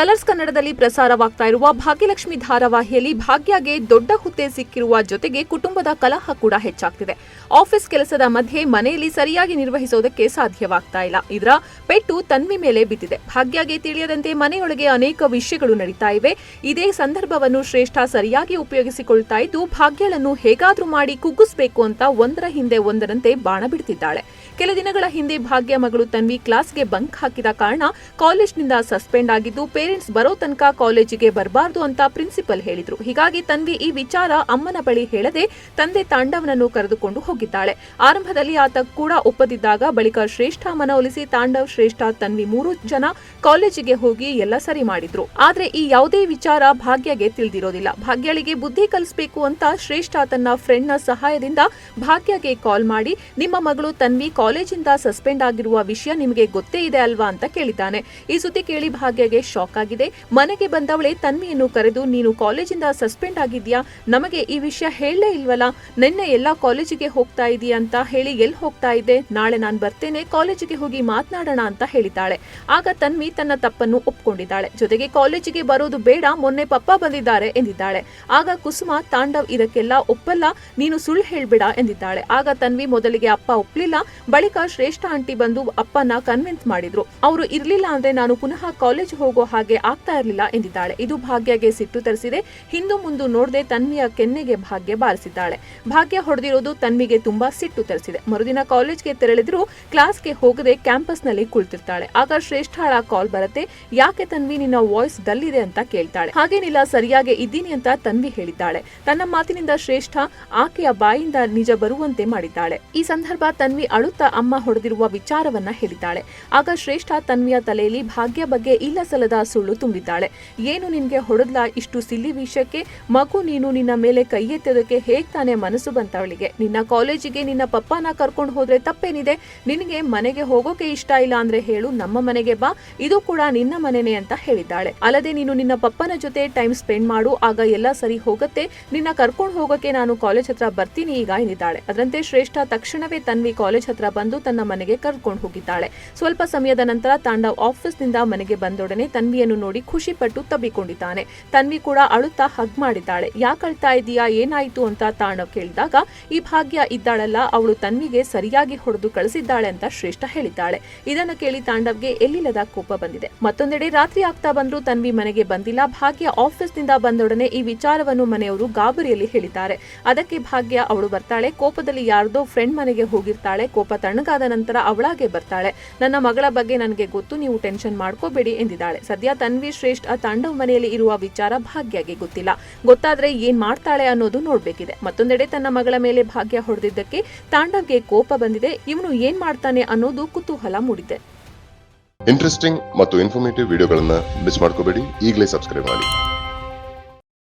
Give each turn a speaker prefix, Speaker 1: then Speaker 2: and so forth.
Speaker 1: Colours ಕನ್ನಡದಲ್ಲಿ ಪ್ರಸಾರವಾಗ್ತಾ ಇರುವ ಭಾಗ್ಯಲಕ್ಷ್ಮಿ ಧಾರಾವಾಹಿಯಲ್ಲಿ ಭಾಗ್ಯಗೆ ದೊಡ್ಡ ಹುದ್ದೆ ಸಿಕ್ಕಿರುವ ಜೊತೆಗೆ ಕುಟುಂಬದ ಕಲಹ ಕೂಡ ಹೆಚ್ಚಾಗ್ತಿದೆ. ಆಫೀಸ್ ಕೆಲಸದ ಮಧ್ಯೆ ಮನೆಯಲ್ಲಿ ಸರಿಯಾಗಿ ನಿರ್ವಹಿಸೋದಕ್ಕೆ ಸಾಧ್ಯವಾಗ್ತಾ ಇಲ್ಲ. ಇದರ ಪೆಟ್ಟು ತನ್ವಿ ಮೇಲೆ ಬಿದ್ದಿದೆ. ಭಾಗ್ಯಗೆ ತಿಳಿಯದಂತೆ ಮನೆಯೊಳಗೆ ಅನೇಕ ವಿಷಯಗಳು ನಡೀತಾ ಇವೆ. ಇದೇ ಸಂದರ್ಭವನ್ನು ಶ್ರೇಷ್ಠ ಸರಿಯಾಗಿ ಉಪಯೋಗಿಸಿಕೊಳ್ತಾ ಇದ್ದು, ಭಾಗ್ಯಳನ್ನು ಹೇಗಾದ್ರೂ ಮಾಡಿ ಕುಗ್ಗಿಸಬೇಕು ಅಂತ ಒಂದರ ಹಿಂದೆ ಒಂದರಂತೆ ಬಾಣ ಬಿಡ್ತಿದ್ದಾಳೆ. ಕೆಲ ದಿನಗಳ ಹಿಂದೆ ಭಾಗ್ಯ ಮಗಳು ತನ್ವಿ ಕ್ಲಾಸ್ಗೆ ಬಂಕ್ ಹಾಕಿದ ಕಾರಣ ಕಾಲೇಜ್ನಿಂದ ಸಸ್ಪೆಂಡ್ ಆಗಿದ್ದು ಪೇರೆಂಟ್ಸ್ ಬರೋ ತನಕ ಕಾಲೇಜಿಗೆ ಬರಬಾರ್ದು ಅಂತ ಪ್ರಿನ್ಸಿಪಲ್ ಹೇಳಿದ್ರು. ಹೀಗಾಗಿ ತನ್ವಿ ಈ ವಿಚಾರ ಅಮ್ಮನ ಬಳಿ ಹೇಳದೆ ತಂದೆ ತಾಂಡವನನ್ನು ಕರೆದುಕೊಂಡು ಹೋಗಿದ್ದಾಳೆ. ಆರಂಭದಲ್ಲಿ ಆತ ಕೂಡ ಒಪ್ಪದಿದ್ದಾಗ ಬಳಿಕ ಶ್ರೇಷ್ಠ ಮನವೊಲಿಸಿ ತಾಂಡವ್ ಶ್ರೇಷ್ಠ ತನ್ವಿ ಮೂರು ಜನ ಕಾಲೇಜಿಗೆ ಹೋಗಿ ಎಲ್ಲ ಸರಿ ಮಾಡಿದ್ರು. ಆದ್ರೆ ಈ ಯಾವುದೇ ವಿಚಾರ ಭಾಗ್ಯಗೆ ತಿಳಿದಿರೋದಿಲ್ಲ. ಭಾಗ್ಯಳಿಗೆ ಬುದ್ಧಿ ಕಲಿಸಬೇಕು ಅಂತ ಶ್ರೇಷ್ಠ ತನ್ನ ಫ್ರೆಂಡ್ನ ಸಹಾಯದಿಂದ ಭಾಗ್ಯಗೆ ಕಾಲ್ ಮಾಡಿ, ನಿಮ್ಮ ಮಗಳು ತನ್ವಿ ಕಾಲೇಜಿಂದ ಸಸ್ಪೆಂಡ್ ಆಗಿರುವ ವಿಷಯ ನಿಮಗೆ ಗೊತ್ತೇ ಇದೆ ಅಲ್ವಾ? ಅಂತ ಕೇಳಿದ್ದಾನೆ. ಈ ಸುದ್ದಿ ಕೇಳಿ ಭಾಗ್ಯಗೆ ಶಾಕ್ ಆಗಿದೆ ಮನೆಗೆ ಬಂದವಳೆ ತನ್ವಿಯನ್ನು ಕರೆದು, ನೀನು ಕಾಲೇಜಿಂದ ಸಸ್ಪೆಂಡ್ ಆಗಿದ್ಯಾ ನಮಗೆ ಈ ವಿಷಯ ಹೇಳಲೇ ಇಲ್ವಲ್ಲ? ನಿನ್ನೆ ಎಲ್ಲಾ ಕಾಲೇಜಿಗೆ ಹೋಗ್ತಾ ಇದೀಯ ಅಂತ ಹೇಳಿ ಎಲ್ಲಿ ಹೋಗ್ತಾ ಇದ್ದೆ? ನಾಳೆ ನಾನು ಬರ್ತೇನೆ, ಕಾಲೇಜಿಗೆ ಹೋಗಿ ಮಾತನಾಡೋಣ ಅಂತ ಹೇಳಿದ್ದಾಳೆ. ಆಗ ತನ್ವಿ ತನ್ನ ತಪ್ಪನ್ನು ಒಪ್ಕೊಂಡಿದ್ದಾಳೆ. ಜೊತೆಗೆ ಕಾಲೇಜಿಗೆ ಬರೋದು ಬೇಡ, ಮೊನ್ನೆ ಪಪ್ಪ ಬಂದಿದ್ದಾರೆ ಎಂದಿದ್ದಾಳೆ. ಆಗ ಕುಸುಮ, ತಾಂಡವ್ ಇದಕ್ಕೆಲ್ಲ ಒಪ್ಪಲ್ಲ, ನೀನು ಸುಳ್ಳು ಹೇಳ್ಬೇಡ ಎಂದಿದ್ದಾಳೆ. ಆಗ ತನ್ವಿ ಮೊದಲಿಗೆ ಅಪ್ಪ ಒಪ್ಲಿಲ್ಲ, ಬಳಿಕ ಶ್ರೇಷ್ಠ ಆಂಟಿ ಬಂದು ಅಪ್ಪನ ಕನ್ವಿನ್ಸ್ ಮಾಡಿದ್ರು. ಅವರು ಇರ್ಲಿಲ್ಲ ಅಂದ್ರೆ ನಾನು ಪುನಃ ಕಾಲೇಜ್ ಹೋಗೋ ಹಾಗೆ ಆಗ್ತಾ ಇರಲಿಲ್ಲ ಎಂದಿದ್ದಾಳೆ. ಇದು ಭಾಗ್ಯಗೆ ಸಿಟ್ಟು ತರಿಸಿದೆ. ಹಿಂದು ಮುಂದು ನೋಡದೆ ತನ್ವಿಯ ಕೆನ್ನೆಗೆ ಭಾಗ್ಯ ಬಾರಿಸಿದ್ದಾಳೆ. ಭಾಗ್ಯ ಹೊಡೆದಿರೋದು ತನ್ವಿಗೆ ತುಂಬಾ ಸಿಟ್ಟು ತರಿಸಿದೆ. ಮರುದಿನ ಕಾಲೇಜ್ಗೆ ತೆರಳಿದ್ರು ಕ್ಲಾಸ್ಗೆ ಹೋಗದೆ ಕ್ಯಾಂಪಸ್ನಲ್ಲಿ ಕುಳಿತಿರ್ತಾಳೆ. ಆಗ ಶ್ರೇಷ್ಠಳ ಕಾಲ್ ಬರುತ್ತೆ, ಯಾಕೆ ತನ್ವಿ ನಿನ್ನ ವಾಯ್ಸ್ ದಲ್ಲಿದೆ ಇದೆ ಅಂತ ಕೇಳ್ತಾಳೆ. ಹಾಗೇನಿಲ್ಲ, ಸರಿಯಾಗಿ ಇದ್ದೀನಿ ಅಂತ ತನ್ವಿ ಹೇಳಿದ್ದಾಳೆ. ತನ್ನ ಮಾತಿನಿಂದ ಶ್ರೇಷ್ಠ ಆಕೆಯ ಬಾಯಿಂದ ನಿಜ ಬರುವಂತೆ ಮಾಡಿದ್ದಾಳೆ. ಈ ಸಂದರ್ಭ ತನ್ವಿ ಅಳುತ್ತಾ ಅಮ್ಮ ಹೊಡೆದಿರುವ ವಿಚಾರವನ್ನ ಹೇಳಿದ್ದಾಳೆ. ಆಗ ಶ್ರೇಷ್ಠ ತನ್ವಿಯ ತಲೆಯಲ್ಲಿ ಭಾಗ್ಯ ಬಗ್ಗೆ ಇಲ್ಲ ಸಲ್ಲದ ಸುಳ್ಳು ತುಂಬಿದ್ದಾಳೆ. ಏನು ನಿನ್ಗೆ ಹೊಡೆದ್ಲ? ಇಷ್ಟು ಸಿಲ್ಲಿ ವಿಷಯಕ್ಕೆ ಮಗು ನೀನು ನಿನ್ನ ಮೇಲೆ ಕೈ ಎತ್ತೋದಕ್ಕೆ ಹೇಗ್ ತಾನೇ ಮನಸ್ಸು ಬಂತವಳಿಗೆ? ನಿನ್ನ ಕಾಲೇಜಿಗೆ ನಿನ್ನ ಪಪ್ಪನ ಕರ್ಕೊಂಡು ಹೋದ್ರೆ ತಪ್ಪೇನಿದೆ? ನಿನಗೆ ಮನೆಗೆ ಹೋಗೋಕೆ ಇಷ್ಟ ಇಲ್ಲ ಅಂದ್ರೆ ಹೇಳು, ನಮ್ಮ ಮನೆಗೆ ಬಾ. ಇದು ಕೂಡ ನಿನ್ನ ಮನೆನೇ ಅಂತ ಹೇಳಿದ್ದಾಳೆ. ಅಲ್ಲದೆ ನೀನು ನಿನ್ನ ಪಪ್ಪನ ಜೊತೆ ಟೈಮ್ ಸ್ಪೆಂಡ್ ಮಾಡು, ಆಗ ಎಲ್ಲ ಸರಿ ಹೋಗುತ್ತೆ. ನಿನ್ನ ಕರ್ಕೊಂಡು ಹೋಗೋಕೆ ನಾನು ಕಾಲೇಜ್ ಹತ್ರ ಬರ್ತೀನಿ ಈಗ ಎಂದಿದ್ದಾಳೆ. ಅದರಂತೆ ಶ್ರೇಷ್ಠ ತಕ್ಷಣವೇ ತನ್ವಿ ಕಾಲೇಜ್ ಹತ್ರ ಬಂದು ತನ್ನ ಮನೆಗೆ ಕರ್ಕೊಂಡು ಹೋಗಿದ್ದಾಳೆ. ಸ್ವಲ್ಪ ಸಮಯದ ನಂತರ ತಾಂಡವ್ ಆಫೀಸ್ನಿಂದ ಮನೆಗೆ ಬಂದೊಡನೆ ತನ್ವಿಯನ್ನು ನೋಡಿ ಖುಷಿ ಪಟ್ಟು ತಬ್ಬಿಕೊಂಡಿದ್ದಾನೆ. ತನ್ವಿ ಕೂಡ ಅಳುತ್ತಾ ಹಗ್ ಮಾಡಿದ್ದಾಳೆ. ಯಾಕೆ ಇದೀಯಾ ಏನಾಯ್ತು? ಅಂತ ತಾಣ ಕೇಳಿದಾಗ, ಈ ಭಾಗ್ಯ ಇದ್ದಾಳಲ್ಲ, ಅವಳು ತನ್ವಿಗೆ ಸರಿಯಾಗಿ ಹೊಡೆದು ಕಳಿಸಿದ್ದಾಳೆ ಅಂತ ಶ್ರೇಷ್ಠ ಹೇಳಿದ್ದಾಳೆ. ಇದನ್ನು ಕೇಳಿ ತಾಂಡವ್ಗೆ ಎಲ್ಲಿಲ್ಲದ ಕೋಪ ಬಂದಿದೆ. ಮತ್ತೊಂದೆಡೆ ರಾತ್ರಿ ಆಗ್ತಾ ಬಂದ್ರು ತನ್ವಿ ಮನೆಗೆ ಬಂದಿಲ್ಲ. ಭಾಗ್ಯ ಆಫೀಸ್ನಿಂದ ಬಂದೊಡನೆ ಈ ವಿಚಾರವನ್ನು ಮನೆಯವರು ಗಾಬರಿಯಲ್ಲಿ ಹೇಳಿದ್ದಾರೆ. ಅದಕ್ಕೆ ಭಾಗ್ಯ ಅವಳು ಬರ್ತಾಳೆ. ಕೋಪದಲ್ಲಿ ಯಾರ್ದೋ ಫ್ರೆಂಡ್ ಮನೆಗೆ ಹೋಗಿರ್ತಾಳೆ. ಕೋಪ ತಣ್ಣಗಾದ ನಂತರ ಅವಳಾಗೆ ಬರ್ತಾಳೆ. ನನ್ನ ಮಗಳ ಬಗ್ಗೆ ನನಗೆ ಗೊತ್ತು, ನೀವು ಟೆನ್ಷನ್ ಮಾಡ್ಕೋಬೇಡಿ ಎಂದಿದ್ದಾಳೆ. ಸದ್ಯ ತನ್ವಿ ಶ್ರೇಷ್ಠ ತಾಂಡವ್ ಮನೆಯಲ್ಲಿ ಇರುವ ವಿಚಾರ ಭಾಗ್ಯಗೆ ಗೊತ್ತಿಲ್ಲ. ಗೊತ್ತಾದ್ರೆ ಏನ್ ಮಾಡ್ತಾಳೆ ಅನ್ನೋದು ನೋಡ್ಬೇಕಿದೆ. ಮತ್ತೊಂದೆಡೆ ತನ್ನ ಮಗಳ ಮೇಲೆ ಭಾಗ್ಯ ಹೊಡೆದಿದ್ದಕ್ಕೆ ತಾಂಡವ್ಗೆ ಕೋಪ ಬಂದಿದೆ. ಇವನು ಏನ್ ಮಾಡ್ತಾನೆ ಅನ್ನೋದು ಕುತೂಹಲ ಮೂಡಿದೆ.
Speaker 2: ಇಂಟ್ರೆಸ್ಟಿಂಗ್ ಮತ್ತು ಇನ್ಫಾರ್ಮೇಟಿವ್ ವಿಡಿಯೋಗಳನ್ನ ಮಿಸ್ ಮಾಡ್ಕೋಬೇಡಿ. ಈಗಲೇ ಸಬ್ಸ್ಕ್ರೈಬ್ ಮಾಡಿ.